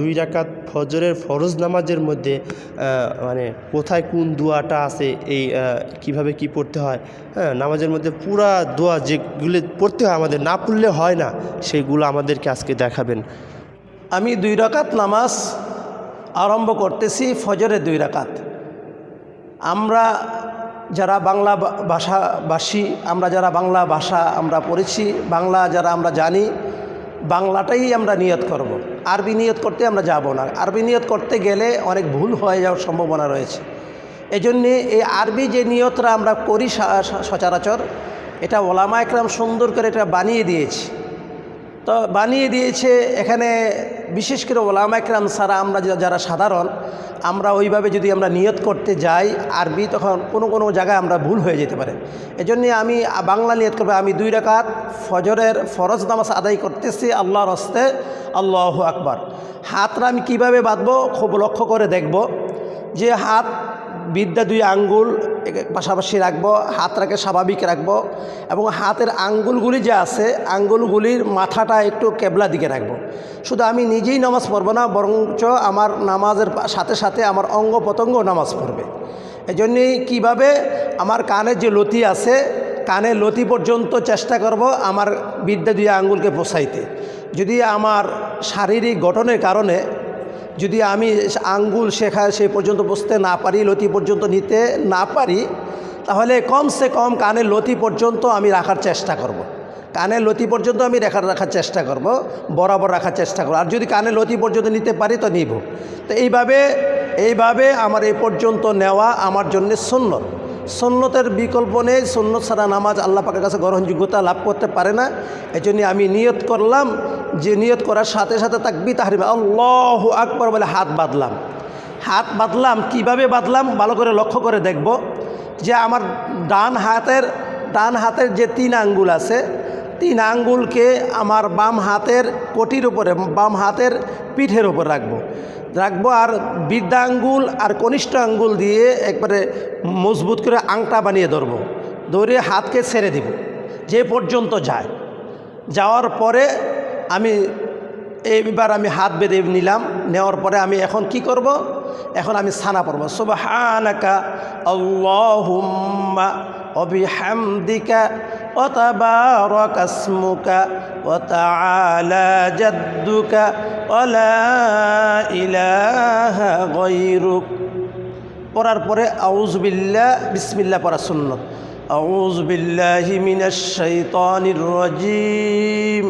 দুই রাকাত ফজরের ফরজ নামাজের মধ্যে মানে কোথায় কোন দোয়াটা আছে, এই কীভাবে কি পড়তে হয় হ্যাঁ নামাজের মধ্যে পুরা দোয়া যেগুলো পড়তে হয় আমাদের না পড়লে হয় না, সেগুলো আমাদেরকে আজকে দেখাবেন আমি দুই রাকাত নামাজ আরম্ভ করতেছি ফজরের দুই রাকাত আমরা যারা বাংলা ভাষাভাষী আমরা যারা বাংলা ভাষা আমরা পড়েছি, বাংলা যারা আমরা জানি, বাংলাটাই আমরা নিয়ত করব। আরবি নিয়ত করতে আমরা যাব না। আরবি নিয়ত করতে গেলে অনেক ভুল হয়ে যাওয়ার সম্ভাবনা রয়েছে। এজন্যে এই আরবি যে নিয়তরা আমরা করি সচরাচর, এটা ওলামা একরাম সুন্দর করে এটা বানিয়ে দিয়েছে। তো বানিয়ে দিয়েছে এখানে বিশেষ করে ওলামা একরাম সারা আমরা যারা সাধারণ, আমরা ওইভাবে যদি আমরা নিয়ত করতে যাই, আরবি তখন কোনো কোনো জায়গায় আমরা ভুল হয়ে যেতে পারে। এজন্য আমি বাংলা নিয়ত করব। আমি দুই রাকাত ফজরের ফরজ নামাজ আদায় করতেছি, আল্লাহর হস্তে আল্লাহ আকবার। হাতটা আমি কীভাবে বাঁধবো খুব লক্ষ্য করে দেখব যে হাত বিদ্যা দুই আঙ্গুল পাশাপাশি রাখব, হাতটাকে স্বাভাবিক রাখব এবং হাতের আঙ্গুলগুলি যে আছে, আঙ্গুলগুলির মাথাটা একটু কেবলা দিকে রাখব। শুধু আমি নিজেই নামাজ পড়ব না, বরঞ্চ আমার নামাজের সাথে সাথে আমার অঙ্গ প্রত্যঙ্গ নামাজ পড়বে। এই জন্যেই কীভাবে আমার কানের যে লতি আছে, কানের লতি পর্যন্ত চেষ্টা করব আমার বিদ্যা দুই আঙ্গুলকে পোষাইতে। যদি আমার শারীরিক গঠনের কারণে যদি আমি আঙ্গুল শেখা সে পর্যন্ত বসতে না পারি, লতি পর্যন্ত নিতে না পারি, তাহলে কমসে কম কানের লতি পর্যন্ত আমি রাখার চেষ্টা করব। কানের লতি পর্যন্ত আমি রেখার রাখার চেষ্টা করব, বরাবর রাখার চেষ্টা করব। আর যদি কানের লতি পর্যন্ত নিতে পারি, তো নিব। তো এইভাবে এইভাবে আমার এই পর্যন্ত নেওয়া আমার জন্য সুন্নত। সন্ন্যতের বিকল্প নেই সন্ন্যত ছাড়া নামাজ আল্লাহ পাকের কাছে গ্রহণযোগ্যতা লাভ করতে পারে না। এই জন্য আমি নিয়ত করলাম যে নিয়ত করার সাথে সাথে তাকবি তাহারিমা আল্লাহ আকবর বলে হাত বাঁধলাম। হাত বাঁধলাম, কীভাবে বাঁধলাম? ভালো করে লক্ষ্য করে দেখব যে আমার ডান হাতের ডান হাতের যে তিন আঙ্গুল আছে, তিন আঙ্গুলকে আমার বাম হাতের কোটির উপরে, বাম হাতের পিঠের উপর রাখব। রাখব আর বৃদ্ধা আঙ্গুল আর কনিষ্ঠ আঙ্গুল দিয়ে একবারে মজবুত করে আংটা বানিয়ে ধরবো। ধরে হাতকে ছেড়ে দিব, যে পর্যন্ত যায়। যাওয়ার পরে আমি এইবার আমি হাত বেঁধে নিলাম, নেওয়ার পরে আমি এখন কি করব। এখন আমি সানা পড়ব। সুবহানাকা আল্লাহুম্মা অবিহামদিকা অতাবারাকাসমুকা ওয়া তাআলা জাদ্দুকা ولا إله غيرك পড়ার পরে আউজ বিল্লাহ বিসমিল্লাহ পড়া সুন্নত আউজ বিল্লাহি মিনাশ শাইতানির রাজিম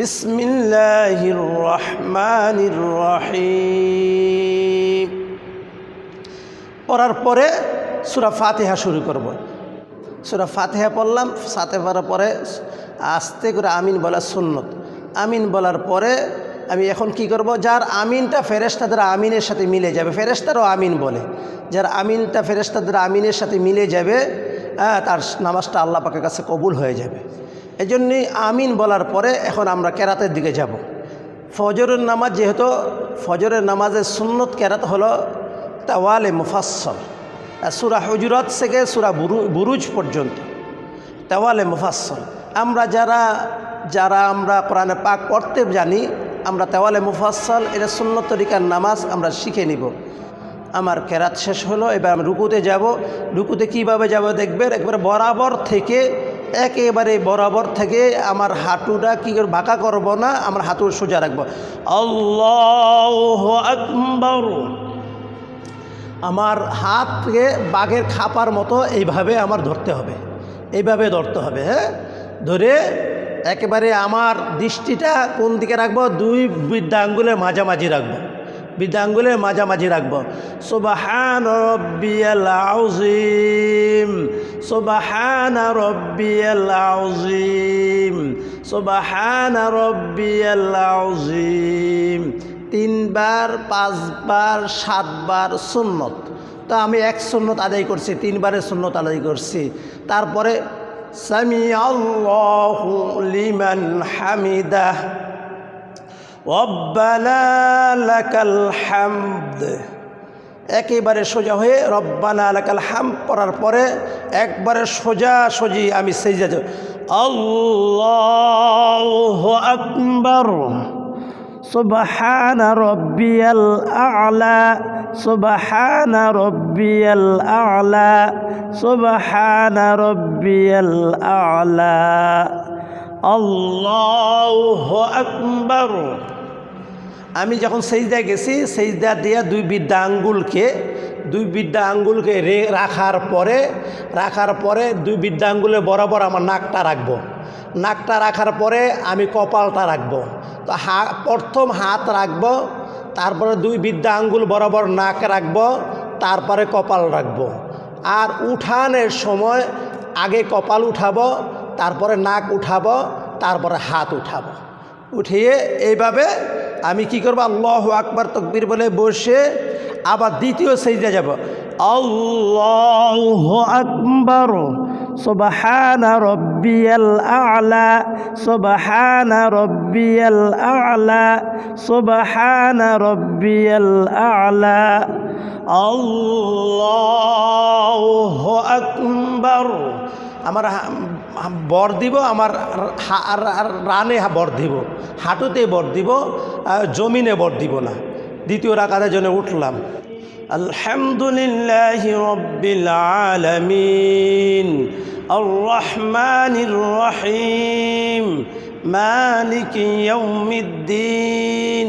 বিসমিল্লাহির রহমানির রহিম পড়ার পরে সূরা ফাতিহা শুরু করব সুরা ফাতেহা পড়লাম সাথে পড়ার পরে আস্তে করে আমিন বলা সুন্নত আমিন বলার পরে আমি এখন কি করব? যার আমিনটা ফেরেস্তাদের আমিনের সাথে মিলে যাবে। ফেরেস্তারও আমিন বলে। যার আমিনটা ফেরেস্তাদের আমিনের সাথে মিলে যাবে তার নামাজটা আল্লাহ পাকের কাছে কবুল হয়ে যাবে। এই জন্যই আমিন বলার পরে এখন আমরা কেরাতের দিকে যাব। ফজরের নামাজ যেহেতু, ফজরের নামাজের সুন্নত কেরাত হলো তাওয়ালে মুফাসল সুরা হুজুরত থেকে সুরা বুরুজ পর্যন্ত। তেওয়ালে মুফাসল আমরা যারা যারা আমরা কোরআনে পাক পড়তে জানি আমরা তেওয়ালে মুফাসল এটা সুন্নত তরিকার নামাজ আমরা শিখে নিব। আমার কেরাত শেষ হলো, এবার আমি রুকুতে যাব। রুকুতে কীভাবে যাব দেখবেন? একবারে বরাবর থেকে, একেবারে বরাবর থেকে আমার হাঁটুটা কী করে বাঁকা করব না, আমার হাঁটু সোজা রাখব। আল্লাহ আমার হাতকে বাঘের খাপার মতো এইভাবে আমার ধরতে হবে। এইভাবে ধরতে হবে হ্যাঁ? ধরে একেবারে আমার দৃষ্টিটা কোন দিকে রাখব? দুই বৃদ্ধা আঙ্গুলের মাঝামাঝি রাখব। বৃদ্ধা আঙ্গুলের মাঝামাঝি রাখব। সুবাহান রব্বিয়াল সুবাহান রব্বিয়াল সুবাহান রব্বিয়াল তিনবার, পাঁচবার, সাতবার সুন্নত। তো আমি এক সুন্নত আদায় করছি, তিনবারের সুন্নত আদায় করছি। তারপরে সামি আল্লাহু লিমান হামিদা রব্বানা লাকাল হামদ একেবারে সোজা হয়ে রব্বানা লাকাল হাম পড়ার পরে একবারে সোজা সোজি আমি সেই যা আল্লাহ আকবর سبحان ربي الأعلى سبحان ربي الأعلى সুবহান রব্বিয়াল আলা। আল্লাহ আকবর। আমি যখন সেইজা গেছি সেইজা দিয়া দুই বিদ্যা আঙ্গুলকে, দুই বিদ্যা আঙ্গুলকে রে রাখার পরে রাখার পরে দুই বিদ্যা আঙ্গুলে বরাবর আমার নাকটা রাখব। নাকটা রাখার পরে আমি কপালটা রাখব। তো হা প্রথম হাত রাখব, তারপরে দুই বিদ্যা আঙ্গুল বরাবর নাক রাখব, তারপরে কপাল রাখব। আর উঠানের সময় আগে কপাল উঠাবো, তারপরে নাক উঠাবো, তারপরে হাত উঠাবো। উঠিয়ে এইভাবে আমি কি করব? আল্লাহ আকবার তকবির বলে বসে আবার দ্বিতীয় সেইদা যাব। আল্লাহ আকবর। সুবহান রব্বিয়াল আ'লা, সুবহান রব্বিয়াল আ'লা, সুবহান রব্বিয়াল আ'লা। আল্লাহু আকবার আমার হা- হা- বর দিব আমার হা- আর- আর রানে হা- বর দিব হাঁটুতে বর দিব আর জমিনে বর দিব না দ্বিতীয় রাকাতের জন্য উঠলাম আলহামদুলিল্লাহ রব্বিল আলামিন الرحمن الرحيم مالك يوم الدين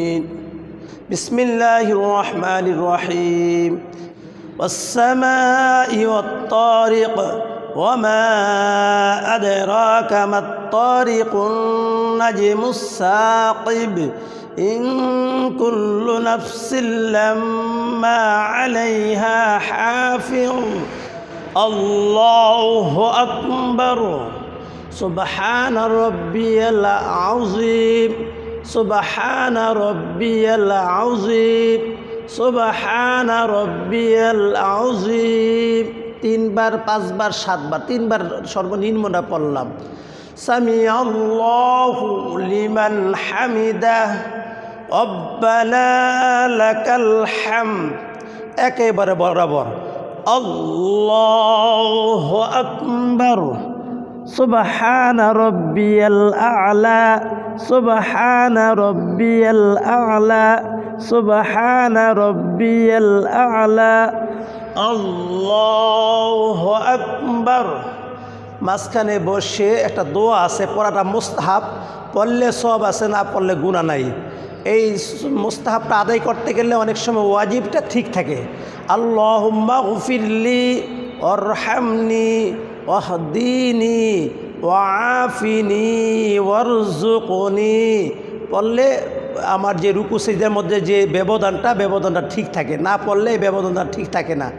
بسم الله الرحمن الرحيم. والسماء والطارق وما أدراك ما الطارق النجم الساقب إن كل نفس لما عليها حافظ. الله أكبر. سبحان ربي العظيم. সুবাহান রব্বিয়াল আউজিব সুবাহান রব্বিয়াল আউজিব তিনবার, পাঁচবার, সাতবার, তিনবার সর্বনিম্নটা পড়লাম। সামি লিমান হামিদা অব্বালাকাল হাম একেবারে বরাবর। আল্লাহ আকবর। সুবাহানা রব্বিয়াল আলা, সুবাহানা রব্বিয়াল আলা, সুবাহানা রব্বিয়াল আলা। আল্লাহু আকবার। মাঝখানে বসে একটা দোয়া আছে, পড়াটা মুস্তাহাব। পড়লে সব আছে, না পড়লে গুণা নাই। এই মুস্তাহাবটা আদায় করতে গেলে অনেক সময় ওয়াজিবটা ঠিক থাকে। আল্লাহ হুম্মা গফিরলি অরহামনি ওয়াহদিনি ওয়াফিনি ওয়ারজুকনি পড়লে আমার যে রুকু সিজদের মধ্যে যে ব্যবধানটা ব্যবধানটা ঠিক থাকে। না পড়লে ব্যবধানটা ঠিক থাকে না।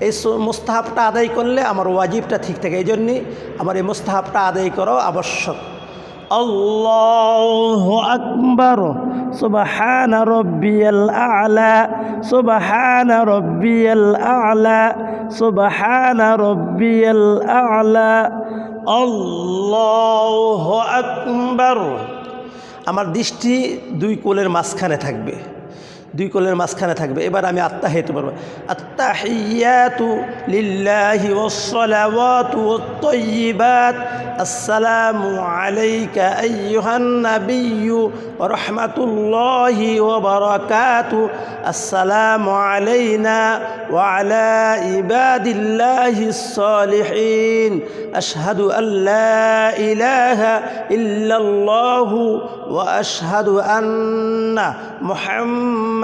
এই মুস্তাহাবটা আদায় করলে আমার ওয়াজিবটা ঠিক থাকে। এই জন্যে আমার এই মুস্তাহাবটা আদায় করাও আবশ্যক। আল্লাহ আকবর সুবাহান রব্বিয়াল আলা সুবাহান রব্বিয়াল আলা সুবাহান রব্বিয়াল আলা আল্লাহ আকবর আমার দৃষ্টি দুই কোলের মাঝখানে থাকবে দুই কোলের মাঝখানে থাকবে। এবার আমি আত্মা হেতু পারব আত্মাহিয়াতু লিল্লাহি ওয়াসসালাওয়াতু ওয়াত-তাইয়্যিবাত আসসালামু আলাইকা আইয়ুহান নাবিয়্যু ওয়া রাহমাতুল্লাহি ওয়া বারাকাতু। আসসালামু আলাইনা ওয়া আলা ইবাদিল্লাহিস সালিহিন আশহাদু আল লা ইলাহা ইল্লাল্লাহু ওয়া আশহাদু আন্না মুহাম্মাদান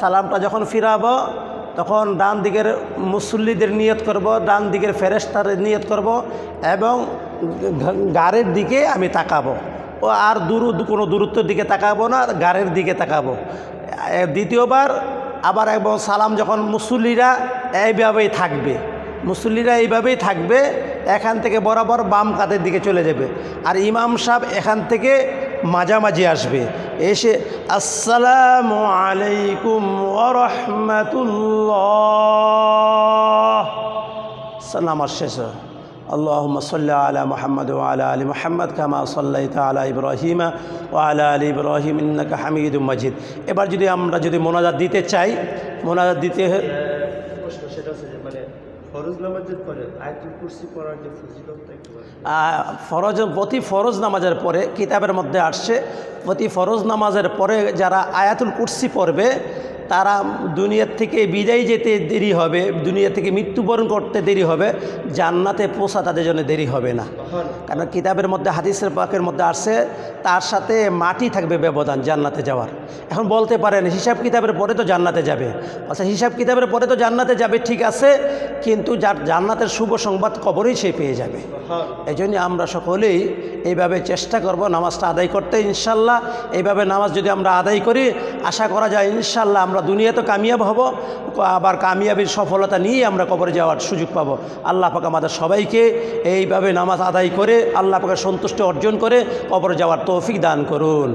সালামটা যখন ফিরাবো, তখন ডান দিকের মুসল্লিদের নিয়ত করব, ডান দিকের ফেরেস্তার নিয়ত করব এবং গাড়ের দিকে আমি তাকাবো। ও আর দূর, কোনো দূরত্বের দিকে তাকাবো না, গাড়ের দিকে তাকাবো। দ্বিতীয়বার আবার একবার সালাম যখন মুসল্লিরা এইভাবেই থাকবে, মুসল্লিরা এইভাবেই থাকবে, এখান থেকে বরাবর বাম কাতের দিকে চলে যাবে। আর ইমাম সাহেব এখান থেকে মাঝামাঝি আসবে এসে আসসালামু আলাইকুম ওরহমতুল্লাহ নামাজ শেষ اللهم صل على محمد وعلى ال محمد كما صليت على ابراهيم وعلى ال ابراهيم انك حميد مجيد এবার যদি আমরা যদি মোনাজাত দিতে চাই মোনাজাত দিতে ফরজ নামাজের পরে পড়ার যে প্রতি ফরজ নামাজের পরে কিতাবের মধ্যে আসছে, প্রতি ফরজ নামাজের পরে যারা আয়াতুল কুরসি পড়বে তারা দুনিয়ার থেকে বিদায় যেতে দেরি হবে, দুনিয়া থেকে মৃত্যুবরণ করতে দেরি হবে, জান্নাতে পোষা তাদের জন্য দেরি হবে না। কারণ কিতাবের মধ্যে, হাদিসের পাকের মধ্যে আসছে, তার সাথে মাটি থাকবে ব্যবধান জান্নাতে যাওয়ার। এখন বলতে পারেন, হিসাব কিতাবের পরে তো জান্নাতে যাবে। আচ্ছা হিসাব কিতাবের পরে তো জান্নাতে যাবে, ঠিক আছে, কিন্তু যার জান্নাতের শুভ সংবাদ কবরেই সে পেয়ে যাবে। এই জন্য আমরা সকলেই এইভাবে চেষ্টা করব নামাজটা আদায় করতে, ইনশাল্লাহ। এইভাবে নামাজ যদি আমরা আদায় করি, আশা করা যায়, ইনশাল্লাহ আমরা দুনিয়াতে কামিয়াব হব, আবার কামিয়াবির সফলতা নিয়ে আমরা কবরে যাওয়ার সুযোগ পাব। আল্লাহ পাক আমাদের সবাইকে এইভাবে নামাজ আদায় করে আল্লাহ পাকে সন্তুষ্ট অর্জন করে কবরে যাওয়ার তৌফিক দান করুন।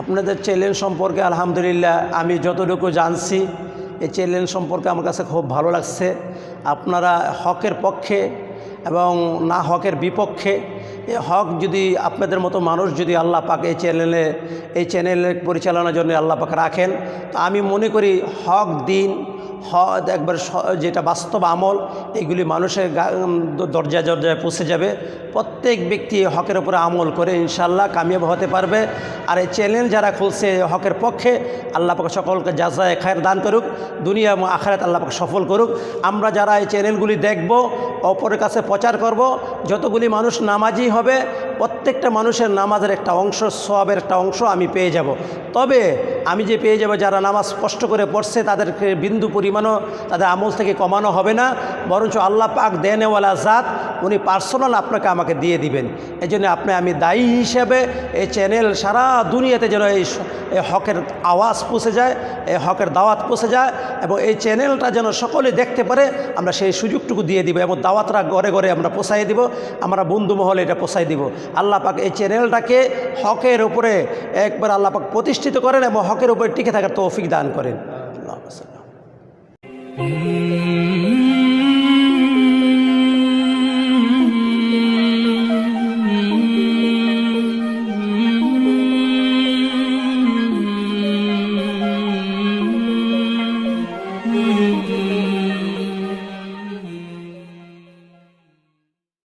আপনাদের চ্যালেঞ্জ সম্পর্কে আলহামদুলিল্লাহ আমি যতটুকু জানছি, এই চ্যালেঞ্জ সম্পর্কে আমার কাছে খুব ভালো লাগছে। আপনারা হকের পক্ষে এবং না হকের বিপক্ষে হক যদি আপনাদের মতো মানুষ যদি আল্লাহ পাক এই চ্যানেলে, এই চ্যানেলের পরিচালনার জন্য আল্লাহ পাক রাখেন, তো আমি মনে করি হক দিন হদ, একবার যেটা বাস্তব আমল, এগুলি মানুষের দরজায় দরজায় পৌঁছে যাবে। প্রত্যেক ব্যক্তি হকের উপরে আমল করে ইনশাল্লাহ কামিয়াব হতে পারবে। আর এই চ্যানেল যারা খুলছে হকের পক্ষে, আল্লাহ পাক সকলকে যাচাই খায়ের দান করুক, দুনিয়া এবং আখারাত আল্লাহ পাক সফল করুক। আমরা যারা এই চ্যানেলগুলি দেখব, অপরের কাছে প্রচার করব, যতগুলি মানুষ নামাজি হবে, প্রত্যেকটা মানুষের নামাজের একটা অংশ সবের একটা অংশ আমি পেয়ে যাব। তবে আমি যে পেয়ে যাব, যারা নামাজ স্পষ্ট করে পড়ছে, তাদেরকে বিন্দু পরিমাণও তাদের আমল থেকে কমানো হবে না, বরঞ্চ আল্লাহ পাক দেনেওয়ালা জাত, উনি পার্সোনাল আপনাকে আমাকে দিয়ে দিবেন। এই জন্য আপনি আমি দায়ী হিসেবে এই চ্যানেল সারা দুনিয়াতে যেন এই হকের আওয়াজ পৌঁছে যায়, এই হকের দাওয়াত পৌঁছে যায় এবং এই চ্যানেলটা যেন সকলে দেখতে পারে, আমরা সেই সুযোগটুকু দিয়ে দিব এবং দাওয়াতরা ঘরে ঘরে আমরা পোষাই দিব, আমরা বন্ধু মহলে এটা পোষাই দিব। আল্লাহ পাক এই চ্যানেলটাকে হকের উপরে একবার আল্লাহ পাক প্রতিষ্ঠিত করেন এবং হকের উপরে টিকে থাকার তৌফিক দান করেন। আল্লাহ